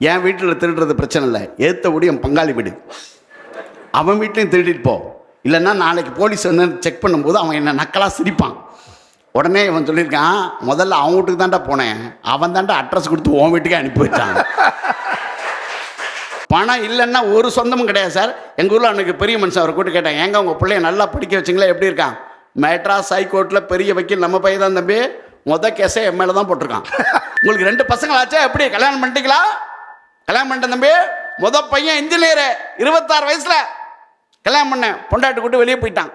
என் வீட்டில் திருடுறது பிரச்சனை இல்லை. ஏற்ற விட என் பங்காளி வீடு. அவன் வீட்லையும் திருடிட்டு போ. இல்லைன்னா நாளைக்கு போலீஸ் வந்து செக் பண்ணும்போது அவன் என்ன நக்கலாக சிரிப்பான். உடனே இவன் சொல்லியிருக்கான் முதல்ல அவன் வீட்டுக்கு தான்டா போனேன். அவன் தான்டா அட்ரஸ் கொடுத்து உன் வீட்டுக்கே அனுப்பி வச்சான். பணம் இல்லைன்னா ஒரு சொந்தமும் கிடையாது சார். எங்கள் ஊரில் அன்றைக்கி பெரிய மனுஷன் அவர் கூட்டு கேட்டேன் ஏங்க உங்கள் பிள்ளைய நல்லா படிக்க வச்சிங்களா? எப்படி இருக்கான்? மெட்ராஸ் ஹைகோர்ட்டில் பெரிய வக்கீல் நம்ம பையன் தான் தம்பி. மொதல் கேஸே எம்எல்ஏ தான் போட்டிருக்கான். உங்களுக்கு ரெண்டு பசங்களாச்சா? எப்படி? கல்யாணம் பண்ணிட்டீங்களா? கல்யாணம் பண்ணிட்டேன் தம்பி. முத பையன் இன்ஜினியரு இருபத்தாறு வயசில். கல்யாணம் பண்ணேன். பொண்டாட்டி கூட்டு வெளியே போயிட்டான்.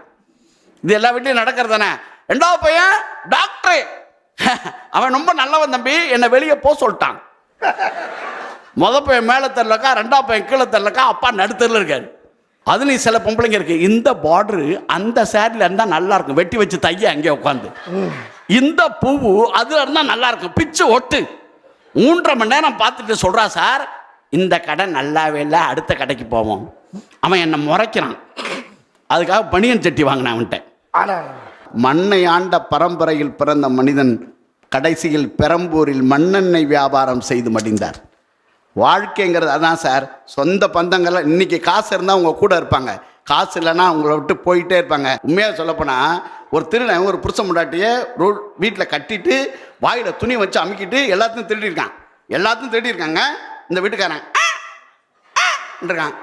இது எல்லா வீட்லையும் நடக்கிறது தானே? ரெண்டாவது பையன் டாக்டரு அவன் ரொம்ப நல்லவன் தம்பி. என்னை வெளியே போக சொல்லிட்டான். முத பையன் மேலே தெரிலக்கா ரெண்டாவது பையன் கீழே தெரிலக்கா அப்பா நடுத்தரில் இருக்காரு. அதுலேயும் சில பொம்பளைங்க இருக்கு. இந்த பார்டரு அந்த சேரில் இருந்தால் நல்லா இருக்கும். வெட்டி வச்சு தைய அங்கே உட்காந்து இந்த பூவு அதுல இருந்தால் நல்லா இருக்கும். பிச்சு ஒட்டு. மூன்றரை மணி நேரம் பார்த்துட்டு சொல்றா சார் இந்த கடை நல்லாவே இல்லை அடுத்த கடைக்கு போவோம். அவன் என்னை முறைக்கிறான். அதுக்காக பனியன் சட்டி வாங்கினேன் அவன்கிட்ட. மண்ணை ஆண்ட பரம்பரையில் பிறந்த மனிதன் கடைசியில் பெரம்பூரில் மண்ணெண்ணெய் வியாபாரம் செய்து மடிந்தார். வாழ்க்கைங்கிறது அதான் சார் சொந்த பந்தங்கள்லாம் இன்னைக்கு காசு இருந்தால் உங்க கூட இருப்பாங்க. காசு இல்லைன்னா உங்களை விட்டு போயிட்டே இருப்பாங்க. உண்மையாக சொல்லப்போனால் ஒரு திருடன் ஒரு புருஷன் முண்டாட்டியை ரோ வீட்டில் கட்டிட்டு வாயில் துணி வச்சு அமுக்கிட்டு எல்லாத்தையும் திருடியிருக்கான். எல்லாத்தையும் திருடியிருக்காங்க. இந்த வீட்டுக்காரன். இருக்கான்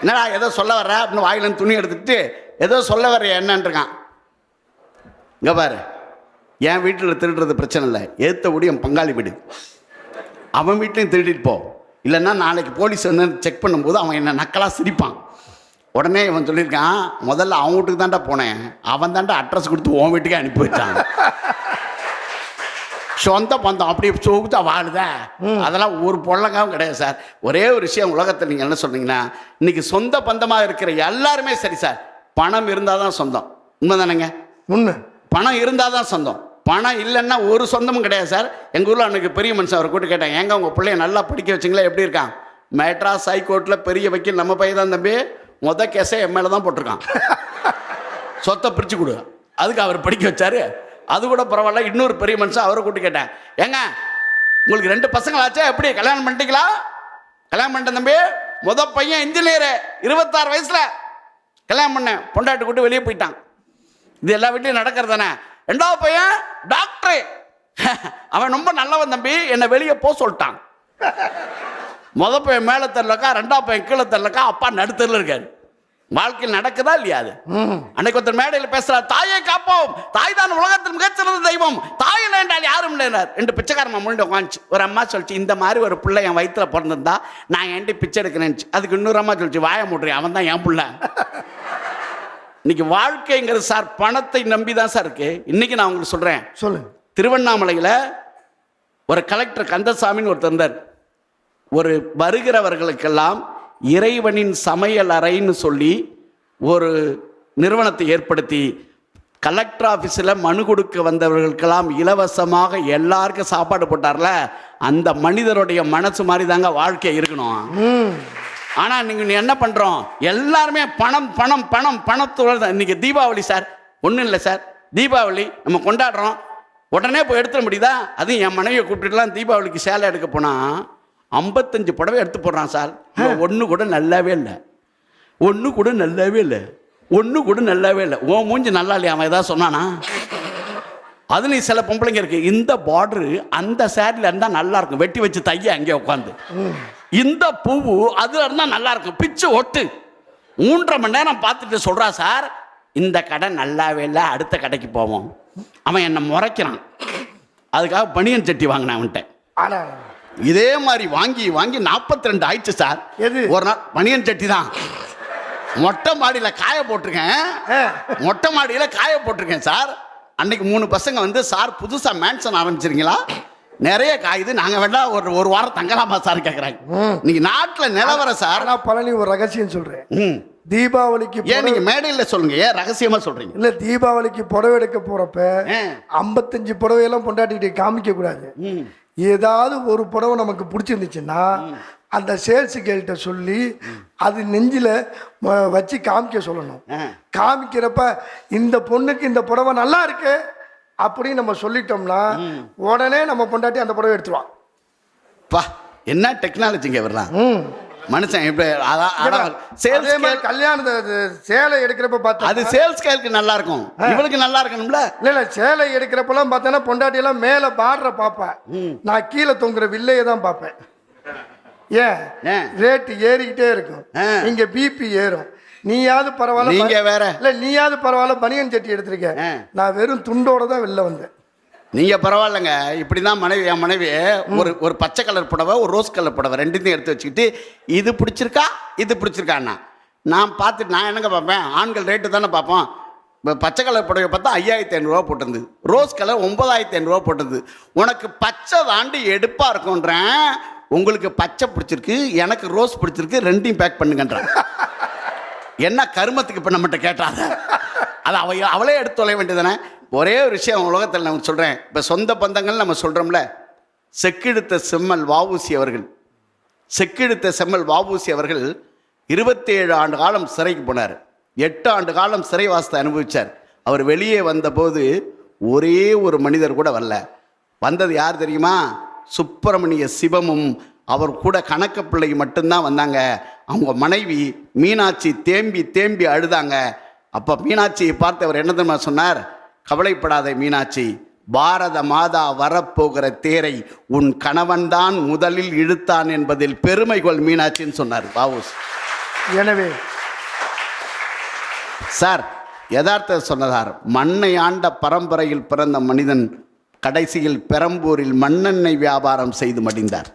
என்னடா ஏதோ சொல்ல வர்ற? அப்படின்னு வாயிலேருந்து துணி எடுத்துட்டு ஏதோ சொல்ல வர்ற என்னன்றிருக்கான் இங்கே பாரு. என் வீட்டில் திருடுறது பிரச்சனை இல்லை. ஏற்ற விட என் பங்காளி வீடு. அவன் வீட்லையும் திருடிட்டு போ. இல்லைன்னா நாளைக்கு போலீஸ் வந்து செக் பண்ணும்போது அவன் என்ன நக்கலாக சிரிப்பான். உடனே இவன் சொல்லியிருக்கான் முதல்ல அவன் வீட்டுக்கு தாண்டா போனேன். அவன் தான்டா அட்ரஸ் கொடுத்து உன் வீட்டுக்கே அனுப்பி வச்சான். சொந்த பந்தம் அப்படி சொகுத்தா வாழுத. அதெல்லாம் ஒரு பொள்ளங்காவும் கிடையாது சார். ஒரே ஒரு விஷயம் உலகத்தில் நீங்கள் என்ன சொல்றீங்கன்னா இன்னைக்கு சொந்த பந்தமாக இருக்கிற எல்லாருமே சரி சார். பணம் இருந்தால் தான் சொந்தம். உண்மைதானேங்க? உண்மை. பணம் இருந்தால் தான் சொந்தம். பணம் இல்லைன்னா ஒரு சொந்தமும் கிடையாது சார். எங்கள் ஊரில் அன்றைக்கி பெரிய மனுஷன் அவர் கூட்டு கேட்டேன் ஏங்க உங்கள் பிள்ளைய நல்லா படிக்க வச்சிங்களா? எப்படி இருக்கான்? மெட்ராஸ் ஹைகோர்ட்டில் பெரிய வக்கீல் நம்ம பையன் தான் தம்பி. மொத கேஸே என் மேலே தான் போட்டிருக்கான். சொத்தை பிரித்து கொடு. அதுக்கு அவர் படிக்க வச்சாரு. அது கூட பரவாயில்ல. இன்னொரு பெரிய மனுஷன் அவரை கூட்டு கேட்டேன். ஏங்க உங்களுக்கு ரெண்டு பசங்களாச்சா? எப்படி? கல்யாணம் பண்ணிட்டீங்களா? கல்யாணம் பண்ணிட்டேன் தம்பி. முத பையன் இன்ஜினியரு இருபத்தாறு வயசில் கல்யாணம் பண்ணேன். பொண்டாட்டி கூட்டு வெளியே போயிட்டான். இது எல்லா வீட்லையும் நடக்கிறது தானே? ரெண்டாவது பையன் டாக்டரு. அவன் ரொம்ப நல்லவன் தம்பி. என்னை வெளியே போக சொல்லிட்டான். முத பையன் மேலே தெரிலக்கா ரெண்டாவது பையன் கீழே தெரிலக்கா அப்பா நடுத்தரில் இருக்காரு. வாழ்க்கையில் நடக்குதா இல்லையா அது? அன்னைக்கு ஒருத்தர் மேடையில் பேசுறார் தாயை காப்போம். தாய் தான் உலகத்தில் மிகச்சிறந்த தெய்வம். தாய் இல்லை என்றால் யாரும் இல்லைனார் ரெண்டு பிச்சைக்காரமா முன்னாடி உட்காந்துச்சு. ஒரு அம்மா சொல்லிச்சு இந்த மாதிரி ஒரு பிள்ளை என் வயித்துல பிறந்திருந்தா நான் ஏன்டி பிச்சை எடுக்கிறேன்னு அதுக்கு இன்னொரு அம்மா சொல்லிச்சு வாய மூடுறேன். அவன் தான் என் பிள்ளை. இன்னைக்கு வாழ்க்கைங்கிறது சார் பணத்தை நம்பி தான் சார் இருக்கு. இன்னைக்கு நான் உங்களுக்கு சொல்றேன். சொல்லு. திருவண்ணாமலையில் ஒரு கலெக்டர் கந்தசாமின்னு ஒருத்தர் இருந்தார். ஒரு வருகிறவர்களுக்கெல்லாம் இறைவனின் சமையல் அறைன்னு சொல்லி ஒரு நிறுவனத்தை ஏற்படுத்தி கலெக்டர் ஆஃபீஸில் மனு கொடுக்க வந்தவர்களுக்கெல்லாம் இலவசமாக எல்லாருக்கும் சாப்பாடு போட்டார்ல அந்த மனிதருடைய மனசு மாதிரி தாங்க வாழ்க்கை இருக்கணும். ஆனால் நீங்கள் என்ன பண்ணுறோம் எல்லாருமே பணம் பணம் பணம் பணத்தோட தான். இன்னைக்கு தீபாவளி சார். ஒன்றும் இல்லை சார். தீபாவளி நம்ம கொண்டாடுறோம். உடனே போய் எடுத்துட முடியுதா? அதுவும் என் மனைவியை கூப்பிட்டுலாம் தீபாவளிக்கு சேலை எடுக்க போனால் ஐம்பத்தஞ்சு புடவை எடுத்து போடுறான் சார். ஒன்று கூட நல்லாவே இல்லை. ஒன்று கூட நல்லாவே இல்லை. ஒன்று கூட நல்லாவே இல்லை. உன் மூஞ்சி நல்லா இல்லையா? அவன் ஏதாவது சொன்னானா? அதுலேயும் சில பொம்பளைங்க இருக்கு. இந்த பார்டரு அந்த சேரீல இருந்தால் நல்லா இருக்கும். வெட்டி வச்சு தைய அங்கே உட்காந்து இந்த பூவு அதுல இருந்தால் நல்லா இருக்கும். பிச்சு ஒட்டு. மூன்றரை மணி நேரம் பார்த்துட்டு சொல்றா சார் இந்த கடை நல்லாவே இல்லை. அடுத்த கடைக்கு போவோம். அவன் என்னை முறைக்கிறான். அதுக்காக பனியன் சட்டி வாங்கினேன் அவன்கிட்ட. இதே மாதிரி வாங்கி வாங்கி நாற்பத்தி ரெண்டு ஆயிடுச்சு சார். எது? ஒரு நாள் பனியன் சட்டி தான். மொட்டை மாடியில் காய போட்டிருக்கேன். மொட்டை மாடியில் காய போட்டிருக்கேன் சார். அன்னைக்கு மூணு பசங்க வந்து சார் புதுசாக மேன்சன் ஆரம்பிச்சிருங்களா நிறைய காயுது. நாங்கள் வேணா ஒரு ஒரு வாரம் தங்கலாமா சார் கேட்குறாங்க இன்னைக்கு நாட்டில் நிலவரம் சார். ஆனா பழனி ஒரு ரகசியம் சொல்றேன். ம். தீபாவளிக்கு ஏன் நீங்கள் மேடையில் சொல்லுங்க. ஏன் ரகசியமாக சொல்கிறீங்க இல்ல தீபாவளிக்கு புடவை எடுக்க போறப்ப. ஐம்பத்தஞ்சு புடவையெல்லாம் பொண்டாட்டிகிட்ட காமிக்க கூடாது. ம். ஏதாவது ஒரு புடவை நமக்கு பிடிச்சிருந்துச்சுன்னா அந்த சேல்ஸ் கேள்கிட்ட சொல்லி அது நெஞ்சில வச்சு காமிக்க சொல்லணும். காமிக்கிறப்ப இந்த பொண்ணுக்கு இந்த புடவை நல்லா இருக்கு அப்படின்னு நம்ம சொல்லிட்டோம்னா உடனே நம்ம பொண்டாட்டி அந்த புடவை எடுத்துருவான் பா என்ன டெக்னாலஜிங்க இவரெல்லாம் ம். மனுஷன் இப்ப அதான் சேல்ஸ் கல்யாணத்தை சேலை எடுக்கிறப்ப பார்த்தா அது சேல்ஸ் கேலுக்கு நல்லா இருக்கும். இவளுக்கு நல்லா இருக்கணும்ல? இல்ல இல்ல சேலை எடுக்கிறப்பெல்லாம் பார்த்தேன்னா பொண்டாட்டி எல்லாம் மேல பார்டரை பார்ப்பேன். நான் கீழே தொங்குற வில்லையை தான் பார்ப்பேன். ஏன்? ரேட்டு ஏறிக்கிட்டே இருக்கும். இங்க பிபி ஏறும். நீயாவது பரவாயில்ல நீங்க வேற. இல்ல நீயாவது பரவாயில்ல பனியன் சட்டி எடுத்திருக்க. நான் வெறும் துண்டோட தான் வெளில வந்தேன். நீங்க பரவாயில்லைங்க. இப்படிதான் மனைவி என் மனைவி ஒரு ஒரு பச்சை கலர் புடவை ஒரு ரோஸ் கலர் புடவை ரெண்டுத்தையும் எடுத்து வச்சுக்கிட்டு இது பிடிச்சிருக்கா? இது பிடிச்சிருக்காண்ணா நான் பார்த்துட்டு நான் என்னங்க பார்ப்பேன்? ஆண்கள் ரேட்டு தானே பார்ப்போம். இப்போ பச்சை கலர் புடவை பார்த்தா ஐயாயிரத்தி ஐநூறுரூவா போட்டிருந்தது. ரோஸ் கலர் ஒன்பதாயிரத்தி ஐநூறுரூவா போட்டிருந்தது. உனக்கு பச்சை தாண்டி எடுப்பாக இருக்கும்ன்றேன் உங்களுக்கு பச்சை பிடிச்சிருக்கு எனக்கு ரோஸ் பிடிச்சிருக்கு ரெண்டையும் பேக் பண்ணுங்கன்றேன். என்ன கருமத்துக்கு இப்போ நம்மகிட்ட கேட்டாத? அது அவ அவளே எடுத்து தொலை வேண்டியதானே ஒரே ஒரு விஷயம் உலகத்தில் நான் சொல்கிறேன் இப்போ சொந்த பந்தங்கள் நம்ம சொல்கிறோம்ல செக்கெடுத்த செம்மல் வாவூசி அவர்கள். செக்கெடுத்த செம்மல் வாவூசி அவர்கள் இருபத்தேழு ஆண்டு காலம் சிறைக்கு போனார். எட்டு ஆண்டு காலம் சிறைவாசத்தை அனுபவிச்சார். அவர் வெளியே வந்தபோது ஒரே ஒரு மனிதர் கூட வரல. வந்தது யார் தெரியுமா? சுப்பிரமணிய சிவமும் அவர் கூட கணக்க பிள்ளை மட்டும்தான் வந்தாங்க. அவங்க மனைவி மீனாட்சி தேம்பி தேம்பி அழுதாங்க. அப்போ மீனாட்சியை பார்த்து அவர் என்ன தெரியுமா சொன்னார்? கவலைப்படாத மீனாட்சி. பாரத மாதா வரப்போகிற தேரை உன் கணவன்தான் முதலில் இழுத்தான் என்பதில் பெருமை கொள் மீனாட்சின்னு சொன்னார் பாவூஸ் எனவே சார் யதார்த்த சொன்னதார். மண்ணை ஆண்ட பரம்பரையில் பிறந்த மனிதன் கடைசியில் பெரம்பூரில் மண்ணெண்ணெய் வியாபாரம் செய்து மடிந்தார்.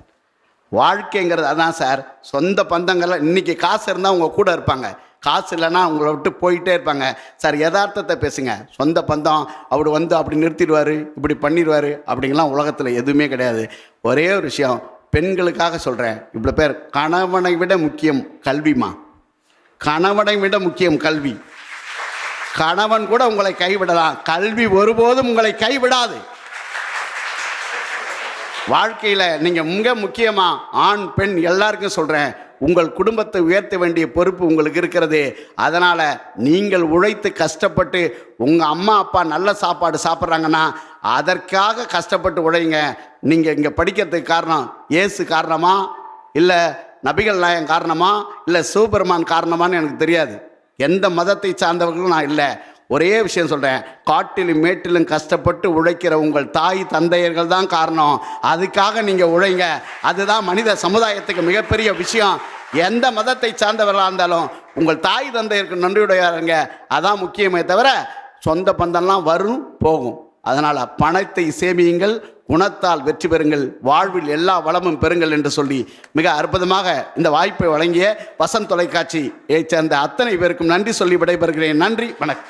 வாழ்க்கைங்கிறது அதான் சார். சொந்த பந்தங்கள்லாம் இன்னைக்கு காசு இருந்தால் உங்க கூட இருப்பாங்க. காசு இல்லைன்னா உங்களை விட்டு போயிட்டே இருப்பாங்க. சார் யதார்த்தத்தை பேசுங்க. சொந்த பந்தம் அவர் வந்து அப்படி நிறுத்திடுவார் இப்படி பண்ணிடுவார் அப்படிங்கலாம் உலகத்தில் எதுவுமே கிடையாது. ஒரே ஒரு விஷயம் பெண்களுக்காக சொல்கிறேன் இவ்வளோ பேர் கணவனை விட முக்கியம் கல்விமா கணவனை விட முக்கியம் கல்வி. கணவன் கூட உங்களை கைவிடலாம். கல்வி ஒருபோதும் உங்களை கைவிடாது. வாழ்க்கையில் நீங்கள் மிக முக்கியமாக ஆண் பெண் எல்லாருக்கும் சொல்கிறேன் உங்கள் குடும்பத்தை உயர்த்த வேண்டிய பொறுப்பு உங்களுக்கு இருக்கிறது. அதனால் நீங்கள் உழைத்து கஷ்டப்பட்டு உங்கள் அம்மா அப்பா நல்ல சாப்பாடு சாப்பிட்றாங்கன்னா அதற்காக கஷ்டப்பட்டு உழைங்க. நீங்கள் இங்கே படிக்கிறதுக்கு காரணம் இயேசு காரணமா? இல்லை நபிகள் நாயன் காரணமா? இல்லை சூப்பர்மான் காரணமான்னு எனக்கு தெரியாது. எந்த மதத்தை சார்ந்தவர்களும் நான் இல்லை. ஒரே விஷயம் சொல்கிறேன் காட்டிலும் மேட்டிலும் கஷ்டப்பட்டு உழைக்கிற உங்கள் தாய் தந்தையர்கள் தான் காரணம். அதுக்காக நீங்கள் உழைங்க. அதுதான் மனித சமுதாயத்துக்கு மிகப்பெரிய விஷயம். எந்த மதத்தை சார்ந்தவர்களாக இருந்தாலும் உங்கள் தாய் தந்தையருக்கு நன்றியுடையாருங்க அதான் முக்கியமே தவிர சொந்த பந்தம்லாம் வரும் போகும். அதனால் பணத்தை சேமியுங்கள். குணத்தால் வெற்றி பெறுங்கள். வாழ்வில் எல்லா வளமும் பெறுங்கள் என்று சொல்லி மிக அற்புதமாக இந்த வாய்ப்பை வழங்கிய வசந்த் தொலைக்காட்சியைச் சேர்ந்த அத்தனை பேருக்கும் நன்றி சொல்லி விடைபெறுகிறேன். நன்றி. வணக்கம்.